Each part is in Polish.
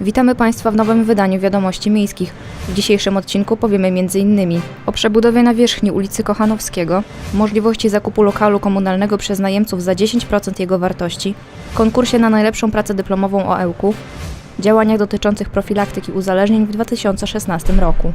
Witamy Państwa w nowym wydaniu Wiadomości Miejskich. W dzisiejszym odcinku powiemy m.in. o przebudowie nawierzchni ulicy Kochanowskiego, możliwości zakupu lokalu komunalnego przez najemców za 10% jego wartości, konkursie na najlepszą pracę dyplomową o EłKu, działaniach dotyczących profilaktyki uzależnień w 2016 roku.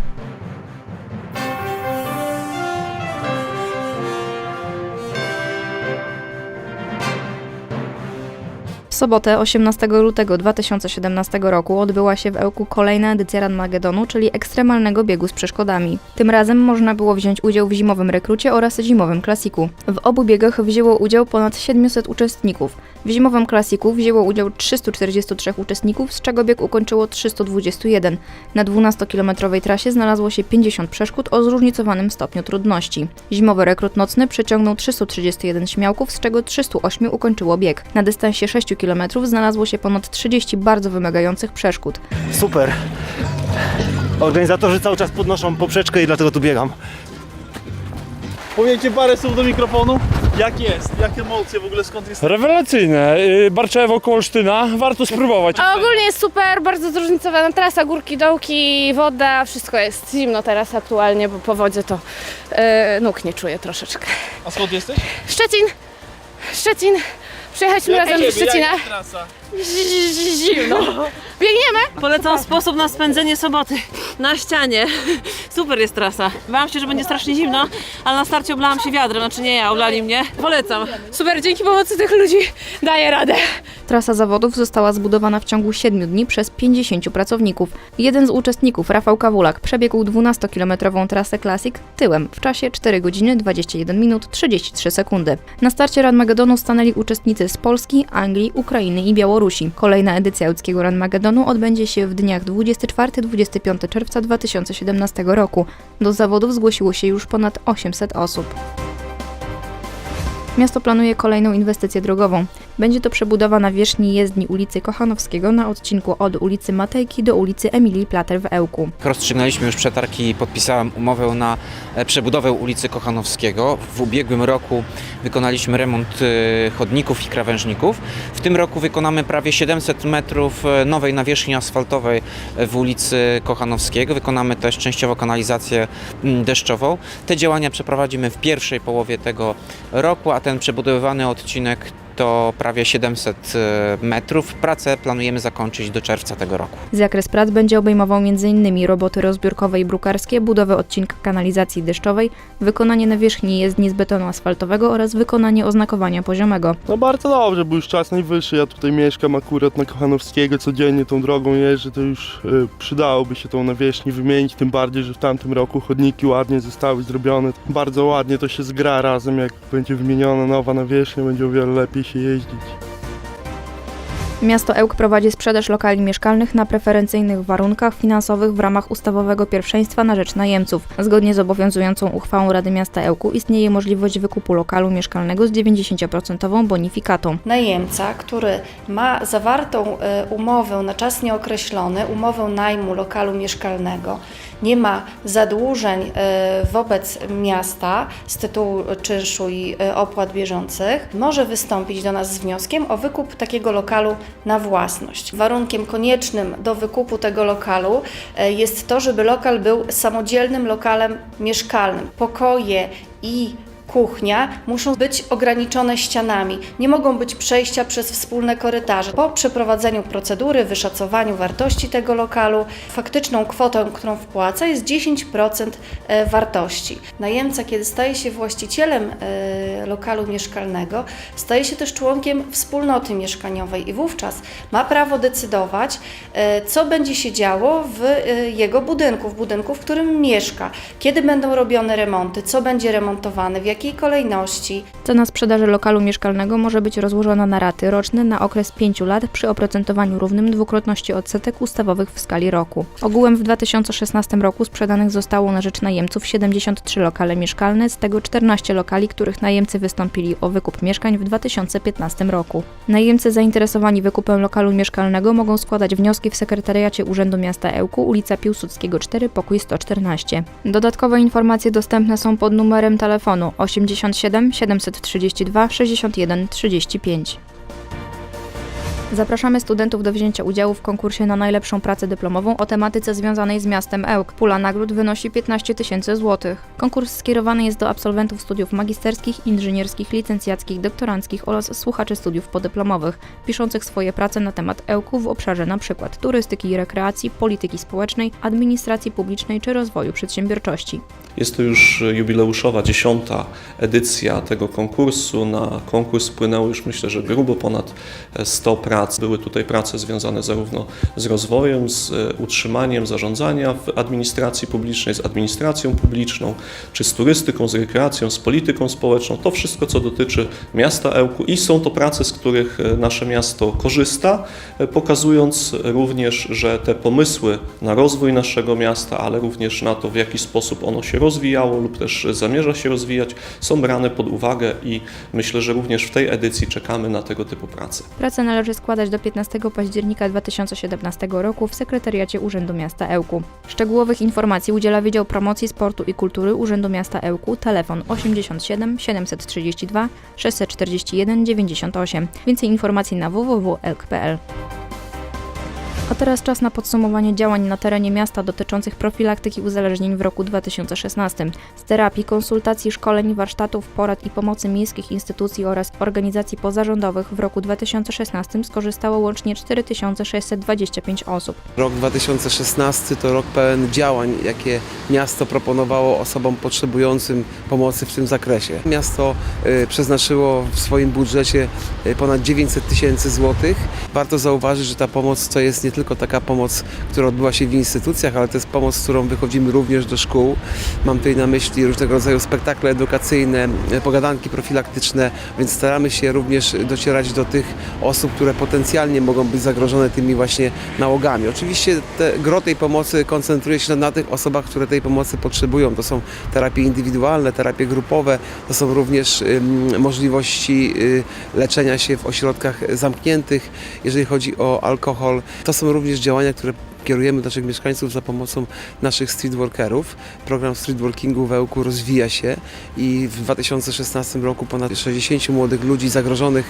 Sobotę 18 lutego 2017 roku odbyła się w Ełku kolejna edycja Ranmagedonu, czyli ekstremalnego biegu z przeszkodami. Tym razem można było wziąć udział w zimowym rekrucie oraz zimowym klasiku. W obu biegach wzięło udział ponad 700 uczestników. W zimowym klasiku wzięło udział 343 uczestników, z czego bieg ukończyło 321. Na 12-kilometrowej trasie znalazło się 50 przeszkód o zróżnicowanym stopniu trudności. Zimowy rekrut nocny przyciągnął 331 śmiałków, z czego 308 ukończyło bieg. Na dystansie 6 km znalazło się ponad 30 bardzo wymagających przeszkód. Super. Organizatorzy cały czas podnoszą poprzeczkę i dlatego tu biegam. Powiedzcie parę słów do mikrofonu. Jak jest? Jakie emocje w ogóle skąd jest? Rewelacyjne. Y, Barczewo koło Olsztyna. Warto spróbować. A ogólnie jest super, bardzo zróżnicowana trasa, górki, dołki, woda, wszystko jest zimno teraz aktualnie, bo po wodzie to e, nóg nie czuję troszeczkę. A skąd jesteś? Szczecin! Szczecin! Przyjechaliśmy razem do Szczecina. Jak jest trasa? Zimno. Biegniemy? Polecam sposób na spędzenie soboty na ścianie. Super jest trasa. Bałam się, że będzie strasznie zimno, ale na starcie oblałam się wiadrem, znaczy nie ja, oblali mnie. Polecam. Super, dzięki pomocy tych ludzi daję radę. Trasa zawodów została zbudowana w ciągu 7 dni przez 50 pracowników. Jeden z uczestników, Rafał Kawulak, przebiegł 12-kilometrową trasę Classic tyłem w czasie 4 godziny 21 minut 33 sekundy. Na starcie Ranmagedonu stanęli uczestnicy z Polski, Anglii, Ukrainy i Białorusi. Kolejna edycja łódzkiego Ranmagedonu odbędzie się w dniach 24-25 czerwca 2017 roku. Do zawodów zgłosiło się już ponad 800 osób. Miasto planuje kolejną inwestycję drogową. Będzie to przebudowa nawierzchni jezdni ulicy Kochanowskiego na odcinku od ulicy Matejki do ulicy Emilii Plater w Ełku. Rozstrzygnęliśmy już przetarg i podpisałem umowę na e, przebudowę ulicy Kochanowskiego. W ubiegłym roku wykonaliśmy remont e, chodników i krawężników. W tym roku wykonamy prawie 700 metrów e, nowej nawierzchni asfaltowej w ulicy Kochanowskiego. Wykonamy też częściowo kanalizację mm, deszczową. Te działania przeprowadzimy w pierwszej połowie tego roku, a ten przebudowywany odcinek to prawie 700 e, metrów. Pracę planujemy zakończyć do czerwca tego roku. Zakres prac będzie obejmował m.in. roboty rozbiórkowe i brukarskie, budowę odcinka kanalizacji deszczowej, wykonanie nawierzchni jezdni z betonu asfaltowego oraz wykonanie oznakowania poziomego. No bardzo dobrze, bo już czas najwyższy. Ja tutaj mieszkam akurat na Kochanowskiego, codziennie tą drogą jeżdżę, to już y, przydałoby się tą nawierzchnię wymienić, tym bardziej, że w tamtym roku chodniki ładnie zostały zrobione. Bardzo ładnie to się zgra razem, jak będzie wymieniona nowa nawierzchnia, będzie o wiele lepiej się jeździć. Miasto Ełk prowadzi sprzedaż lokali mieszkalnych na preferencyjnych warunkach finansowych w ramach ustawowego pierwszeństwa na rzecz najemców. Zgodnie z obowiązującą uchwałą Rady Miasta Ełku istnieje możliwość wykupu lokalu mieszkalnego z 90% bonifikatą. najemca, który ma zawartą e, umowę na czas nieokreślony, umowę najmu lokalu mieszkalnego, nie ma zadłużeń e, wobec miasta z tytułu czynszu i e, opłat bieżących, może wystąpić do nas z wnioskiem o wykup takiego lokalu na własność. Warunkiem koniecznym do wykupu tego lokalu e, jest to, żeby lokal był samodzielnym lokalem mieszkalnym. Pokoje i kuchnia muszą być ograniczone ścianami, nie mogą być przejścia przez wspólne korytarze. Po przeprowadzeniu procedury, wyszacowaniu wartości tego lokalu, faktyczną kwotą, którą wpłaca jest 10% e, wartości. Najemca, kiedy staje się właścicielem e, lokalu mieszkalnego, staje się też członkiem wspólnoty mieszkaniowej i wówczas ma prawo decydować, e, co będzie się działo w jego budynku, w budynku, w którym mieszka, kiedy będą robione remonty, co będzie remontowane, w jakiej kolejności. Cena sprzedaży lokalu mieszkalnego może być rozłożona na raty roczne na okres 5 lat przy oprocentowaniu równym dwukrotności odsetek ustawowych w skali roku. Ogółem w 2016 roku sprzedanych zostało na rzecz najemców 73 lokale mieszkalne, z tego 14 lokali, których najemcy wystąpili o wykup mieszkań w 2015 roku. Najemcy zainteresowani wykupem lokalu mieszkalnego mogą składać wnioski w sekretariacie Urzędu Miasta Ełku, ulica Piłsudskiego 4, pokój 114. Dodatkowe informacje dostępne są pod numerem telefonu 87 732 61 35. Zapraszamy studentów do wzięcia udziału w konkursie na najlepszą pracę dyplomową o tematyce związanej z miastem Ełk. Pula nagród wynosi 15 tysięcy złotych. Konkurs skierowany jest do absolwentów studiów magisterskich, inżynierskich, licencjackich, doktoranckich oraz słuchaczy studiów podyplomowych, piszących swoje prace na temat Ełku w obszarze np. turystyki i rekreacji, polityki społecznej, administracji publicznej czy rozwoju przedsiębiorczości. Jest to już jubileuszowa dziesiąta edycja tego konkursu. Na konkurs wpłynęło już myślę, że grubo ponad 100 prac. Były tutaj prace związane zarówno z rozwojem, z e, utrzymaniem zarządzania w administracji publicznej, z administracją publiczną, czy z turystyką, z rekreacją, z polityką społeczną. To wszystko, co dotyczy miasta Ełku i są to prace, z których e, nasze miasto korzysta, e, pokazując również, że te pomysły na rozwój naszego miasta, ale również na to, w jaki sposób ono się rozwijało lub też zamierza się rozwijać, są brane pod uwagę i myślę, że również w tej edycji czekamy na tego typu prace. Pracę należy do 15 października 2017 roku w Sekretariacie Urzędu Miasta Ełku. Szczegółowych informacji udziela Wydział Promocji Sportu i Kultury Urzędu Miasta Ełku, telefon 87 732 641 98. Więcej informacji na www.elk.pl. A teraz czas na podsumowanie działań na terenie miasta dotyczących profilaktyki uzależnień w roku 2016. Z terapii, konsultacji, szkoleń, warsztatów, porad i pomocy miejskich instytucji oraz organizacji pozarządowych w roku 2016 skorzystało łącznie 4625 osób. Rok 2016 to rok pełen działań, jakie miasto proponowało osobom potrzebującym pomocy w tym zakresie. Miasto y, przeznaczyło w swoim budżecie y, ponad 900 tysięcy złotych. Warto zauważyć, że ta pomoc to jest nie tylko taka pomoc, która odbyła się w instytucjach, ale to jest pomoc, z którą wychodzimy również do szkół. Mam tutaj na myśli różnego rodzaju spektakle edukacyjne, y, pogadanki profilaktyczne, więc staramy się również docierać do tych osób, które potencjalnie mogą być zagrożone tymi właśnie nałogami. Oczywiście te, gro tej pomocy koncentruje się na, na tych osobach, które tej pomocy potrzebują. To są terapie indywidualne, terapie grupowe, to są również ym, możliwości y, leczenia się w ośrodkach zamkniętych, jeżeli chodzi o alkohol. To są również działania, które kierujemy naszych mieszkańców za pomocą naszych streetworkerów. Program streetworkingu w Ełku rozwija się i w 2016 roku ponad 60 młodych ludzi zagrożonych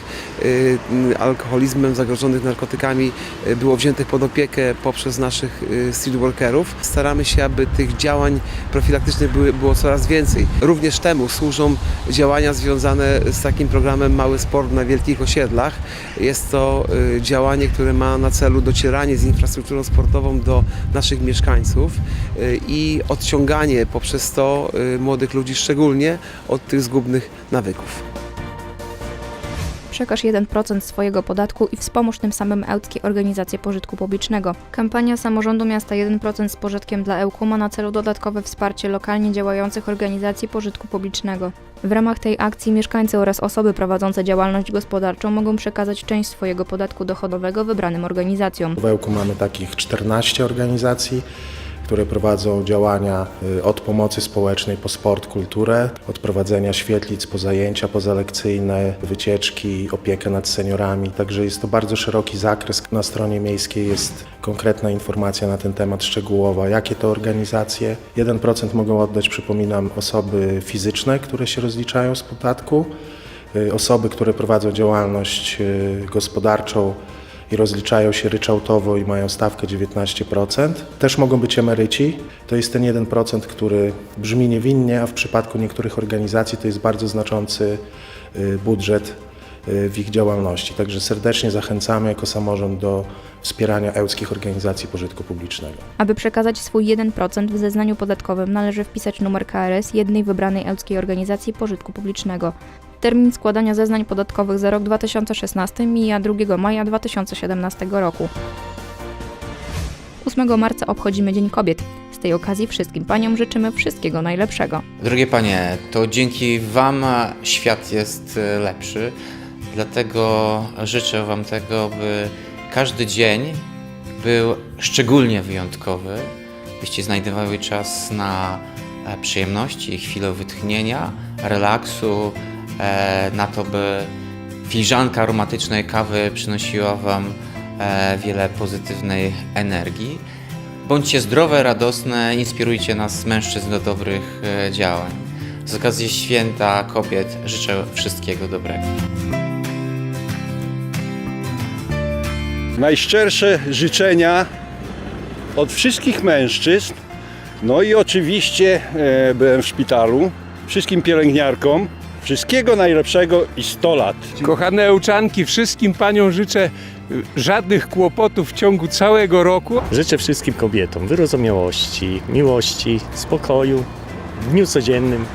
y, alkoholizmem, zagrożonych narkotykami y, było wziętych pod opiekę poprzez naszych y, streetworkerów. Staramy się, aby tych działań profilaktycznych było coraz więcej. Również temu służą działania związane z takim programem Mały Sport na Wielkich Osiedlach. Jest to działanie, które ma na celu docieranie z infrastrukturą sportową do naszych mieszkańców y, i odciąganie poprzez to y, młodych ludzi szczególnie od tych zgubnych nawyków. Przekaż 1% swojego podatku i wspomóż tym samym ełckie organizacje pożytku publicznego. Kampania samorządu miasta 1% z pożytkiem dla Ełku ma na celu dodatkowe wsparcie lokalnie działających organizacji pożytku publicznego. W ramach tej akcji mieszkańcy oraz osoby prowadzące działalność gospodarczą mogą przekazać część swojego podatku dochodowego wybranym organizacjom. W Ełku mamy takich 14 organizacji, które prowadzą działania y, od pomocy społecznej po sport, kulturę, od prowadzenia świetlic po zajęcia pozalekcyjne, wycieczki, opiekę nad seniorami. Także jest to bardzo szeroki zakres. Na stronie miejskiej jest konkretna informacja na ten temat szczegółowa, jakie to organizacje. 1% mogą oddać, przypominam, osoby fizyczne, które się rozliczają z podatku, y, osoby, które prowadzą działalność y, gospodarczą i rozliczają się ryczałtowo i mają stawkę 19%. Też mogą być emeryci. To jest ten 1%, który brzmi niewinnie, a w przypadku niektórych organizacji to jest bardzo znaczący y, budżet y, w ich działalności. Także serdecznie zachęcamy jako samorząd do wspierania ełckich organizacji pożytku publicznego. Aby przekazać swój 1% w zeznaniu podatkowym należy wpisać numer KRS jednej wybranej ełckiej organizacji pożytku publicznego. Termin składania zeznań podatkowych za rok 2016 mija 2 maja 2017 roku. 8 marca obchodzimy Dzień Kobiet. Z tej okazji wszystkim paniom życzymy wszystkiego najlepszego. Drogie panie, to dzięki wam świat jest lepszy. Dlatego życzę wam tego, by każdy dzień był szczególnie wyjątkowy, byście znajdowały czas na przyjemności, chwilę wytchnienia, relaksu, na to, by filiżanka aromatycznej kawy przynosiła wam e, wiele pozytywnej energii. Bądźcie zdrowe, radosne, inspirujcie nas, mężczyzn, do dobrych e, działań. Z okazji święta kobiet życzę wszystkiego dobrego. Najszczersze życzenia od wszystkich mężczyzn. No i oczywiście e, byłem w szpitalu. Wszystkim pielęgniarkom wszystkiego najlepszego i 100 lat. Kochane Ełczanki, wszystkim paniom życzę y, żadnych kłopotów w ciągu całego roku. Życzę wszystkim kobietom wyrozumiałości, miłości, spokoju w dniu codziennym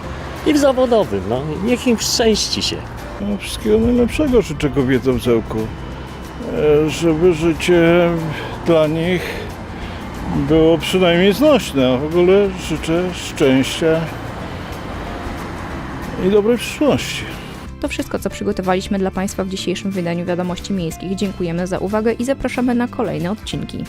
i w zawodowym. No, niech im szczęści się. No, wszystkiego najlepszego życzę kobietom w Zełku. E, Żeby życie dla nich było przynajmniej znośne. A w ogóle życzę szczęścia i dobrej przyszłości. To wszystko, co przygotowaliśmy dla Państwa w dzisiejszym wydaniu Wiadomości Miejskich. Dziękujemy za uwagę i zapraszamy na kolejne odcinki.